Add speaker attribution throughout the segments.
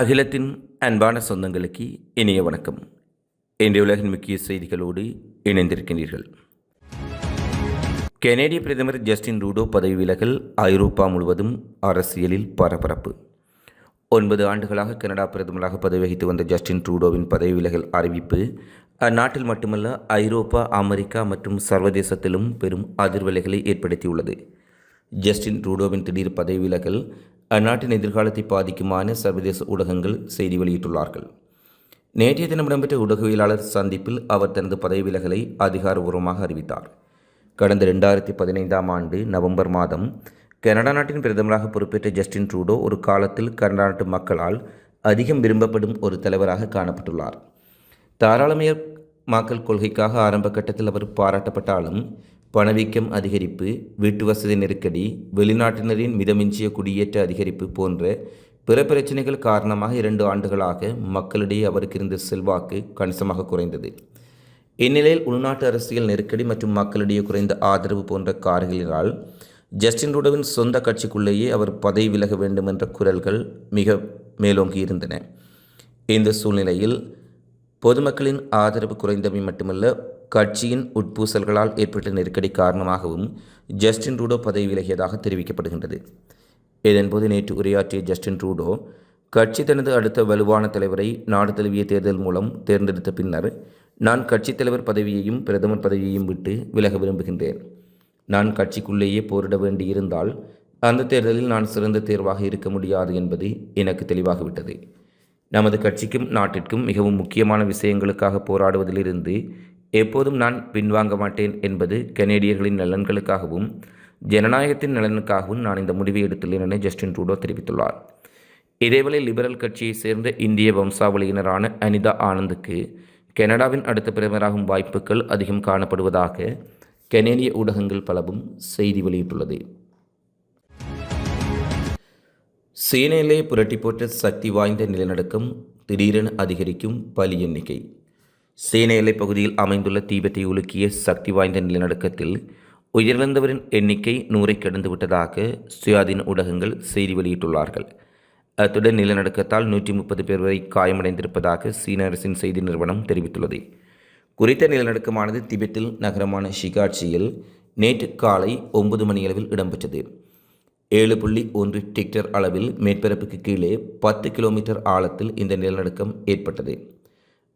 Speaker 1: அகிலத்தின் அன்பான சொந்தங்களுக்கு இனிய வணக்கம். இன்றைய உலகின் முக்கிய செய்திகளோடு இணைந்திருக்கின்றீர்கள். கெனேடிய பிரதமர் ஜஸ்டின் ரூடோ பதவி விலகல் ஐரோப்பா முழுவதும் அரசியலில் பரபரப்பு. ஒன்பது ஆண்டுகளாக கனடா பிரதமராக பதவி வகித்து வந்த ஜஸ்டின் ட்ரூடோவின் பதவி விலகல் அறிவிப்பு அந்நாட்டில் மட்டுமல்ல ஐரோப்பா அமெரிக்கா மற்றும் சர்வதேசத்திலும் பெரும் அதிர்வலைகளை ஏற்படுத்தியுள்ளது. ஜஸ்டின் ட்ரூடோவின் திடீர் பதவி விலகல் அந்நாட்டின் எதிர்காலத்தை பாதிக்குமான சர்வதேச ஊடகங்கள் செய்தி வெளியிட்டுள்ளார்கள். நேற்றைய தினம் இடம்பெற்ற ஊடகவியலாளர் சந்திப்பில் அவர் தனது பதவி விலகலை அதிகாரபூர்வமாக அறிவித்தார். கடந்த ரெண்டாயிரத்தி பதினைந்தாம் ஆண்டு நவம்பர் மாதம் கனடா நாட்டின் பிரதமராக பொறுப்பேற்ற ஜஸ்டின் ட்ரூடோ ஒரு காலத்தில் கனடா நாட்டு மக்களால் அதிகம் விரும்பப்படும் ஒரு தலைவராக காணப்பட்டுள்ளார். தாராளமய மக்கள் கொள்கைக்காக ஆரம்ப கட்டத்தில் அவர் பாராட்டப்பட்டாலும் பணவீக்கம் அதிகரிப்பு வீட்டு வசதி நெருக்கடி வெளிநாட்டினரின் மிதமிஞ்சிய குடியேற்ற அதிகரிப்பு போன்ற பிற பிரச்சனைகள் காரணமாக இரண்டு ஆண்டுகளாக மக்களிடையே அவருக்கு இருந்த செல்வாக்கு கணிசமாக குறைந்தது. இந்நிலையில் உள்நாட்டு அரசியல் நெருக்கடி மற்றும் மக்களிடையே குறைந்த ஆதரவு போன்ற காரணங்களால் ஜஸ்டின் ருடோவின் சொந்த கட்சிக்குள்ளேயே அவர் பதவி விலக வேண்டும் என்ற குரல்கள் மிக மேலோங்கி இருந்தன. இந்த சூழ்நிலையில் பொதுமக்களின் ஆதரவு குறைந்தமை மட்டுமல்ல கட்சியின் உட்பூசல்களால் ஏற்பட்ட நெருக்கடி காரணமாகவும் ஜஸ்டின் ரூடோ பதவி விலகியதாக தெரிவிக்கப்படுகின்றது. இதன்போது நேற்று உரையாற்றிய ஜஸ்டின் ரூடோ கட்சி தனது அடுத்த வலுவான தலைவரை நாடு தழுவிய தேர்தல் மூலம் தேர்ந்தெடுத்த பின்னர் நான் கட்சித் தலைவர் பதவியையும் பிரதமர் பதவியையும் விட்டு விலக விரும்புகின்றேன். நான் கட்சிக்குள்ளேயே போரிட வேண்டியிருந்தால் அந்த தேர்தலில் நான் சிறந்த தேர்வாக இருக்க முடியாது என்பது எனக்கு தெளிவாகிவிட்டது. நமது கட்சிக்கும் நாட்டிற்கும் மிகவும் முக்கியமான விஷயங்களுக்காக போராடுவதிலிருந்து எப்போதும் நான் பின்வாங்க மாட்டேன் என்பது கனேடியர்களின் நலன்களுக்காகவும் ஜனநாயகத்தின் நலனுக்காகவும் நான் இந்த முடிவை எடுத்துள்ளேன் என ஜஸ்டின் ட்ரூடோ தெரிவித்துள்ளார். இதேவேளை லிபரல் கட்சியைச் சேர்ந்த இந்திய வம்சாவளியினரான அனிதா ஆனந்துக்கு கனடாவின் அடுத்த பிரதமராகும் வாய்ப்புகள் அதிகம் காணப்படுவதாக கனேடிய ஊடகங்கள் பலவும் செய்தி வெளியிட்டுள்ளது. சீனையிலே புரட்டி போட்ட சக்தி வாய்ந்த நிலநடுக்கம் திடீரென அதிகரிக்கும் பலி எண்ணிக்கை. சீன எல்லைப் பகுதியில் அமைந்துள்ள தீபத்தை உலுக்கிய சக்தி வாய்ந்த நிலநடுக்கத்தில் உயிரிழந்தவரின் எண்ணிக்கை நூறை கடந்து விட்டதாக சுயாதீன ஊடகங்கள் செய்தி வெளியிட்டுள்ளார்கள். அத்துடன் நிலநடுக்கத்தால் நூற்றி முப்பது பேர் வரை காயமடைந்திருப்பதாக சீன அரசின் செய்தி நிறுவனம் தெரிவித்துள்ளது. குறித்த நிலநடுக்கமானது திபெத்தில் நகரமான ஷிகாட்சியில் நேற்று காலை ஒன்பது மணியளவில் இடம்பெற்றது. ஏழு புள்ளி ஒன்று டிக்டர் அளவில் மேற்பரப்புக்கு கீழே பத்து கிலோமீட்டர் ஆழத்தில் இந்த நிலநடுக்கம் ஏற்பட்டது.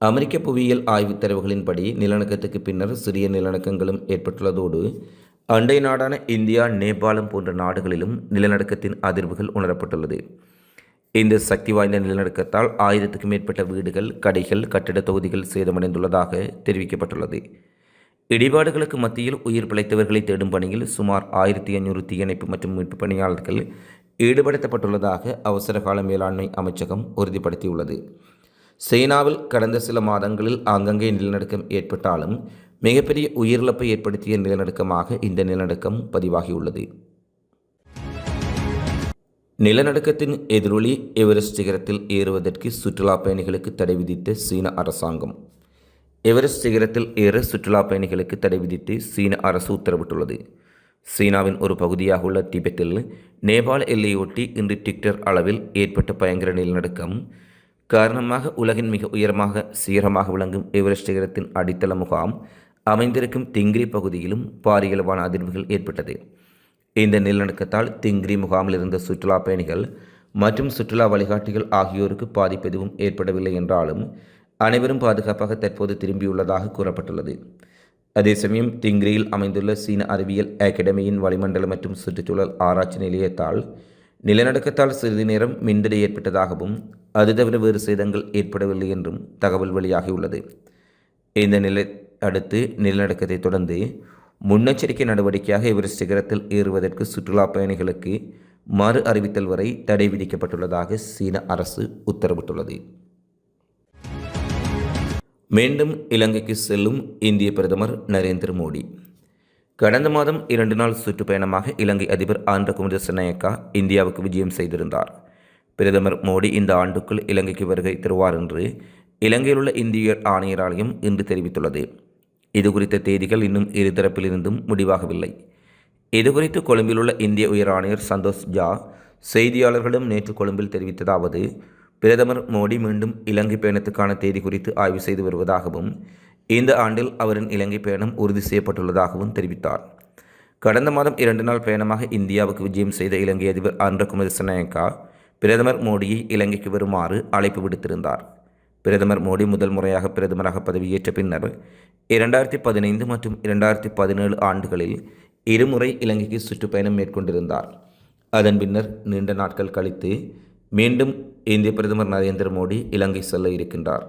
Speaker 1: அமெரிக்க புவியியல் ஆய்வுத் தரவுகளின்படி நிலநடுக்கத்துக்கு பின்னர் சிறிய நிலநடுக்கங்களும் ஏற்பட்டுள்ளதோடு அண்டை நாடான இந்தியா நேபாளம் போன்ற நாடுகளிலும் நிலநடுக்கத்தின் அதிர்வுகள் உணரப்பட்டுள்ளது. இந்த சக்தி வாய்ந்த நிலநடுக்கத்தால் ஆயிரத்துக்கும் மேற்பட்ட வீடுகள் கடைகள் கட்டிட தொகுதிகள் சேதமடைந்துள்ளதாக தெரிவிக்கப்பட்டுள்ளது. இடிபாடுகளுக்கு மத்தியில் உயிர் பிழைத்தவர்களை தேடும் பணியில் சுமார் ஆயிரத்தி ஐநூறு தீயணைப்பு மற்றும் மீட்பு பணியாளர்கள் ஈடுபடுத்தப்பட்டுள்ளதாக அவசரகால மேலாண்மை அமைச்சகம் உறுதிப்படுத்தியுள்ளது. சீனாவில் கடந்த சில மாதங்களில் ஆங்கங்கே நிலநடுக்கம் ஏற்பட்டாலும் மிகப்பெரிய உயிரிழப்பை ஏற்படுத்திய நிலநடுக்கமாக இந்த நிலநடுக்கம் பதிவாகியுள்ளது. நிலநடுக்கத்தின் எதிரொலி எவரெஸ்ட் சிகரத்தில் ஏறுவதற்கு சுற்றுலா பயணிகளுக்கு தடை விதித்த சீன அரசாங்கம். எவரெஸ்ட் சிகரத்தில் ஏற சுற்றுலா பயணிகளுக்கு தடை விதித்து சீன அரசு உத்தரவிட்டுள்ளது. சீனாவின் ஒரு பகுதியாக உள்ள திபெத்தில் நேபாள எல்லையொட்டி இன்று டிக்டர் அளவில் ஏற்பட்ட பயங்கர நிலநடுக்கம் காரணமாக உலகின் மிக உயரமாக சீரமாக விளங்கும் எவரெஸ்ட் சிகரத்தின் அடித்தள முகாம் அமைந்திருக்கும் திங்கிரி பகுதியிலும் பாரியளவான அதிர்வுகள் ஏற்பட்டது. இந்த நிலநடுக்கத்தால் திங்கிரி முகாமில் இருந்த சுற்றுலா பயணிகள் மற்றும் சுற்றுலா வழிகாட்டிகள் ஆகியோருக்கு பாதிப்பு எதுவும் ஏற்படவில்லை என்றாலும் அனைவரும் பாதுகாப்பாக தற்போது திரும்பியுள்ளதாக கூறப்பட்டுள்ளது. அதே சமயம் திங்கிரியில் அமைந்துள்ள சீன அறிவியல் அகாடமியின் வளிமண்டல மற்றும் சுற்றுச்சூழல் ஆராய்ச்சி நிலையத்தால் நிலநடுக்கத்தால் சிறிது நேரம் மின்தடை ஏற்பட்டதாகவும் அது தவிர வேறு சேதங்கள் ஏற்படவில்லை என்றும் தகவல் வெளியாகியுள்ளது. இந்த நிலை அடுத்து நிலநடுக்கத்தை தொடர்ந்து முன்னெச்சரிக்கை நடவடிக்கையாக எவரெஸ்ட் சிகரத்தில் ஏறுவதற்கு சுற்றுலா பயணிகளுக்கு மறு அறிவித்தல் வரை தடை விதிக்கப்பட்டுள்ளதாக சீன அரசு உத்தரவிட்டுள்ளது. மீண்டும் இலங்கைக்கு செல்லும் இந்திய பிரதமர் நரேந்திர மோடி. கடந்த மாதம் இரண்டு நாள் சுற்றுப்பயணமாக இலங்கை அதிபர் ஆந்திர குமரசநாயக்கா இந்தியாவுக்கு விஜயம் செய்திருந்தார். பிரதமர் மோடி இந்த ஆண்டுக்குள் இலங்கைக்கு வருகை தருவார் என்று இலங்கையில் உள்ள இந்திய ஆணையராலயம் இன்று தெரிவித்துள்ளது. இது குறித்த தேதிகள் இன்னும் இருதரப்பிலிருந்தும் முடிவாகவில்லை. இதுகுறித்து கொழும்பில் உள்ள இந்திய உயர் ஆணையர் சந்தோஷ் ஜா செய்தியாளர்களிடம் நேற்று கொழும்பில் தெரிவித்ததாவது பிரதமர் மோடி மீண்டும் இலங்கை பயணத்துக்கான தேதி குறித்து ஆய்வு செய்து வருவதாகவும் இந்த ஆண்டில் அவரின் இலங்கை பயணம் உறுதி செய்யப்பட்டுள்ளதாகவும் தெரிவித்தார். கடந்த மாதம் இரண்டு நாள் பயணமாக இந்தியாவுக்கு விஜயம் செய்த இலங்கை அதிபர் அன்றகுமதி சனாயக்கா பிரதமர் மோடியை இலங்கைக்கு வருமாறு அழைப்பு விடுத்திருந்தார். பிரதமர் மோடி முதல் முறையாக பிரதமராக பதவியேற்ற பின்னர் இரண்டாயிரத்தி பதினைந்து மற்றும் இரண்டாயிரத்தி பதினேழு ஆண்டுகளில் இருமுறை இலங்கைக்கு சுற்றுப்பயணம் மேற்கொண்டிருந்தார். அதன் பின்னர் நீண்ட நாட்கள் கழித்து மீண்டும் இந்திய பிரதமர் நரேந்திர மோடி இலங்கை செல்ல இருக்கின்றார்.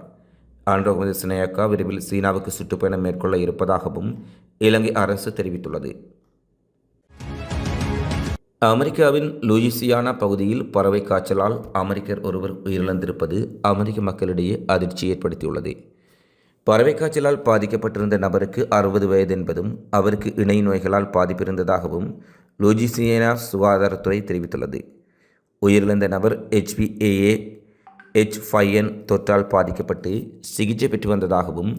Speaker 1: ஆண்ட்ரோகுமதி சினேயக்கா விரைவில் சீனாவுக்கு சுற்றுப்பயணம் மேற்கொள்ள இருப்பதாகவும் இலங்கை அரசு தெரிவித்துள்ளது. அமெரிக்காவின் லூயிசியானா பகுதியில் பறவை காய்ச்சலால் அமெரிக்கர் ஒருவர் உயிரிழந்திருப்பது அமெரிக்க மக்களிடையே அதிர்ச்சி ஏற்படுத்தியுள்ளது. பறவை காய்ச்சலால் பாதிக்கப்பட்டிருந்த நபருக்கு அறுபது வயது என்பதும் அவருக்கு இணை நோய்களால் பாதிப்பு இருந்ததாகவும் சுகாதாரத்துறை தெரிவித்துள்ளது. உயிரிழந்த நபர் ஹெச்பிஏஏ ஹெச் ஃபைவ் என் தொற்றால் பாதிக்கப்பட்டு சிகிச்சை பெற்று வந்ததாகவும்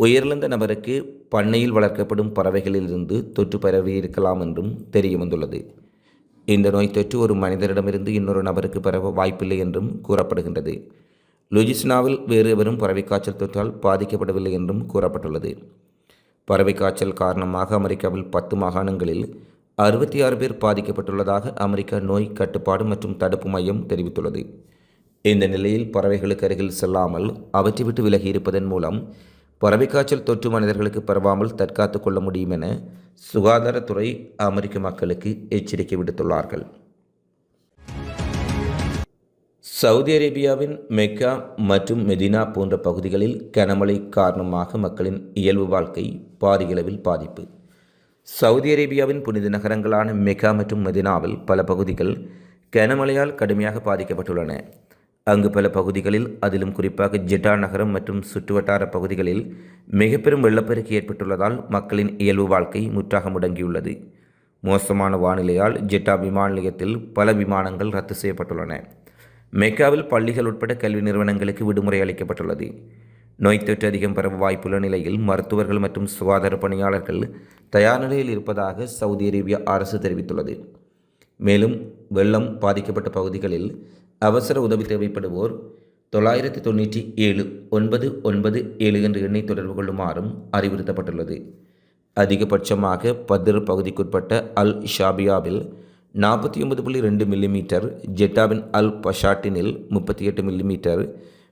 Speaker 1: உயிரிழந்த நபருக்கு பண்ணையில் வளர்க்கப்படும் பறவைகளிலிருந்து தொற்று பரவி இருக்கலாம் என்றும் தெரிய வந்துள்ளது இந்த நோய் தொற்று ஒரு மனிதரிடமிருந்து இன்னொரு நபருக்கு பரவ வாய்ப்பில்லை என்றும் கூறப்படுகின்றது. லுஜிஸ்னாவில் வேறு எவரும் பறவை காய்ச்சல் தொற்றால் பாதிக்கப்படவில்லை என்றும் கூறப்பட்டுள்ளது. பறவை காய்ச்சல் காரணமாக அமெரிக்காவில் பத்து மாகாணங்களில் அறுபத்தி ஆறு பேர் பாதிக்கப்பட்டுள்ளதாக அமெரிக்க நோய் கட்டுப்பாடு மற்றும் தடுப்பு மையம் தெரிவித்துள்ளது. இந்த நிலையில் பறவைகளுக்கு அருகில் செல்லாமல் அவற்றை விட்டு விலகி இருப்பதன் மூலம் பறவை காய்ச்சல் தொற்று மனிதர்களுக்கு பரவாமல் தற்காத்து கொள்ள முடியும் என சுகாதாரத்துறை அமெரிக்க மக்களுக்கு எச்சரிக்கை விடுத்துள்ளார்கள். சவுதி அரேபியாவின் மெக்கா மற்றும் மெதினா போன்ற பகுதிகளில் கனமழை காரணமாக மக்களின் இயல்பு வாழ்க்கை பாரியளவில் பாதிப்பு. சவுதி அரேபியாவின் புனித நகரங்களான மெக்கா மற்றும் மெதினாவில் பல பகுதிகள் கனமழையால் கடுமையாக பாதிக்கப்பட்டுள்ளன. அங்கு பல பகுதிகளில் அதிலும் குறிப்பாக ஜெட்டா நகரம் மற்றும் சுற்றுவட்டார பகுதிகளில் மிக பெரும் வெள்ளப்பெருக்கு ஏற்பட்டுள்ளதால் மக்களின் இயல்பு வாழ்க்கை முற்றாக முடங்கியுள்ளது. மோசமான வானிலையால் ஜெட்டா விமான நிலையத்தில் பல விமானங்கள் ரத்து செய்யப்பட்டுள்ளன. மெக்காவில் பள்ளிகள் உட்பட கல்வி நிறுவனங்களுக்கு விடுமுறை அளிக்கப்பட்டுள்ளது. நோய் தொற்று அதிகம் பரவ வாய்ப்புள்ள நிலையில் மருத்துவர்கள் மற்றும் சுகாதார பணியாளர்கள் தயார் நிலையில் இருப்பதாக சவுதி அரேபியா அரசு தெரிவித்துள்ளது. மேலும் வெள்ளம் பாதிக்கப்பட்ட பகுதிகளில் அவசர உதவி தேவைப்படுவோர் தொள்ளாயிரத்தி தொண்ணூற்றி ஏழு ஒன்பது ஒன்பது ஏழு என்ற எண்ணை தொடர்பு கொள்ளுமாறும் அறிவுறுத்தப்பட்டுள்ளது. அதிகபட்சமாக பத்ர் பகுதிக்குட்பட்ட அல் ஷாபியாவில் நாற்பத்தி ஒன்பது புள்ளி ரெண்டு மில்லிமீட்டர் ஜெட்டாவின் அல் பஷாட்டினில் முப்பத்தி எட்டு மில்லிமீட்டர்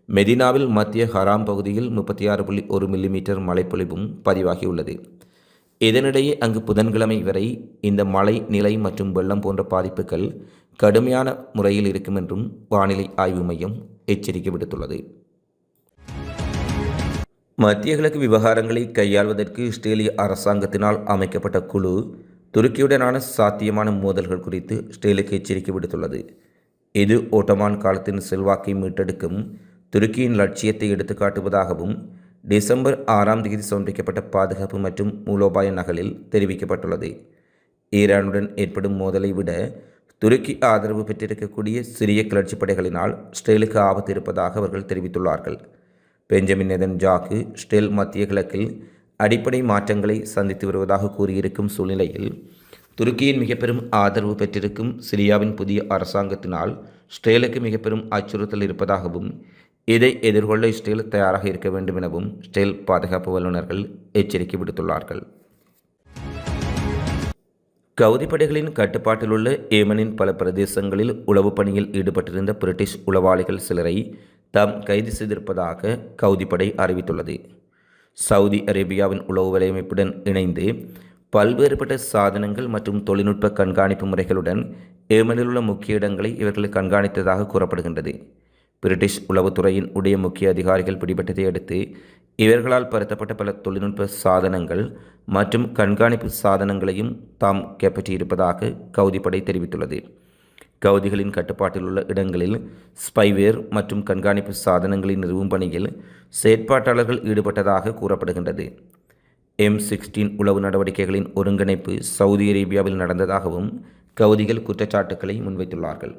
Speaker 1: மெதினாவில் மத்திய ஹராம் பகுதியில் முப்பத்தி ஆறு புள்ளி ஒரு மில்லிமீட்டர் மழைப்பொழிவும் பதிவாகியுள்ளது. இதனிடையே அங்கு புதன்கிழமை வரை இந்த மழை நிலை மற்றும் வெள்ளம் போன்ற பாதிப்புகள் கடுமையான முறையில் இருக்கும் என்றும் வானிலை ஆய்வு மையம் எச்சரிக்கை விடுத்துள்ளது. மத்திய கிழக்கு விவகாரங்களை கையாள்வதற்கு இஸ்ரேலிய அரசாங்கத்தினால் அமைக்கப்பட்ட குழு துருக்கியுடனான சாத்தியமான மோதல்கள் குறித்து இஸ்ரேலுக்கு எச்சரிக்கை விடுத்துள்ளது. இது ஓட்டமான் காலத்தின் செல்வாக்கை மீட்டெடுக்கும் துருக்கியின் லட்சியத்தை எடுத்துக்காட்டுவதாகவும் டிசம்பர் ஆறாம் தேதி சமர்ப்பிக்கப்பட்ட பாதுகாப்பு மற்றும் மூலோபாய நகலில் தெரிவிக்கப்பட்டுள்ளது. ஈரானுடன் ஏற்படும் மோதலை விட துருக்கி ஆதரவு பெற்றிருக்கக்கூடிய சிறிய கிளர்ச்சி படைகளினால் ஸ்டேலுக்கு ஆபத்து இருப்பதாக அவர்கள் தெரிவித்துள்ளார்கள். பெஞ்சமின் நெதன் ஜாக்கு ஸ்டேல் மத்திய கிழக்கில் அடிப்படை மாற்றங்களை சந்தித்து வருவதாக கூறியிருக்கும் சூழ்நிலையில் துருக்கியின் மிக பெரும் ஆதரவு பெற்றிருக்கும் சிரியாவின் புதிய அரசாங்கத்தினால் ஸ்டேலுக்கு மிக பெரும் அச்சுறுத்தல் இருப்பதாகவும் இதை எதிர்கொள்ள இஸ்ரேல் தயாராக இருக்க வேண்டும் எனவும் ஸ்டெயில் பாதுகாப்பு வல்லுநர்கள் எச்சரிக்கை விடுத்துள்ளார்கள். கவுதி படைகளின் கட்டுப்பாட்டில் உள்ள ஏமனின் பல பிரதேசங்களில் உளவு பணியில் ஈடுபட்டிருந்த பிரிட்டிஷ் உளவாளிகள் சிலரை தாம் கைது செய்திருப்பதாக கவுதி படை அறிவித்துள்ளது. சவுதி அரேபியாவின் உளவு வலையமைப்புடன் இணைந்து பல்வேறுபட்ட சாதனங்கள் மற்றும் தொழில்நுட்ப கண்காணிப்பு முறைகளுடன் ஏமனில் உள்ள முக்கிய இடங்களை இவர்கள் கண்காணித்ததாக கூறப்படுகின்றது. பிரிட்டிஷ் உளவுத்துறையின் உடைய முக்கிய அதிகாரிகள் பிடிபட்டதை அடுத்து இவர்களால் பருத்தப்பட்ட பல தொழில்நுட்ப சாதனங்கள் மற்றும் கண்காணிப்பு சாதனங்களையும் தாம் கைப்பற்றியிருப்பதாக கவுதிப்படை தெரிவித்துள்ளது. கவுதிகளின் கட்டுப்பாட்டில் உள்ள இடங்களில் ஸ்பைவேர் மற்றும் கண்காணிப்பு சாதனங்களை நிறுவும் பணியில் செயற்பாட்டாளர்கள் ஈடுபட்டதாக கூறப்படுகின்றது. எம் சிக்ஸ்டீன் உளவு நடவடிக்கைகளின் ஒருங்கிணைப்பு சவுதி அரேபியாவில் நடந்ததாகவும் கவுதிகள் குற்றச்சாட்டுக்களை முன்வைத்துள்ளார்கள்.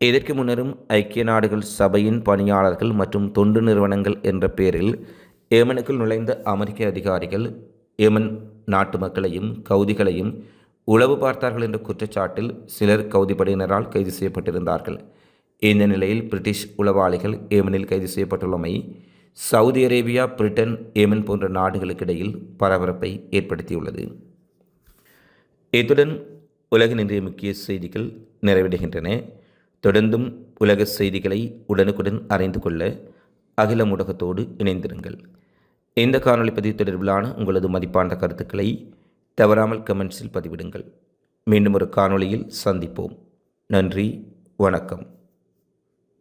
Speaker 1: இதற்கு முன்னரும் ஐக்கிய நாடுகள் சபையின் பணியாளர்கள் மற்றும் தொண்டு நிறுவனங்கள் என்ற பெயரில் ஏமனுக்குள் நுழைந்த அமெரிக்க அதிகாரிகள் ஏமன் நாட்டு மக்களையும் கவுதிகளையும் உளவு பார்த்தார்கள் என்ற குற்றச்சாட்டில் சிலர் கவுதிப்படையினரால் கைது செய்யப்பட்டிருந்தார்கள். இந்த நிலையில் பிரிட்டிஷ் உளவாளிகள் ஏமனில் கைது செய்யப்பட்டுள்ளமை சவுதி அரேபியா பிரிட்டன் ஏமன் போன்ற நாடுகளுக்கிடையில் பரபரப்பை ஏற்படுத்தியுள்ளது. இத்துடன் உலகின் இன்றைய முக்கிய செய்திகள் நிறைவடைகின்றன. தொடர்ந்தும் உலக செய்திகளை உடனுக்குடன் அறிந்து கொள்ள அகில ஊடகத்தோடு இணைந்திருங்கள். இந்த காணொளி பதிவு தொடர்பிலான உங்களது மதிப்பான கருத்துக்களை தவறாமல் கமெண்ட்ஸில் பதிவிடுங்கள். மீண்டும் ஒரு காணொளியில் சந்திப்போம். நன்றி வணக்கம்.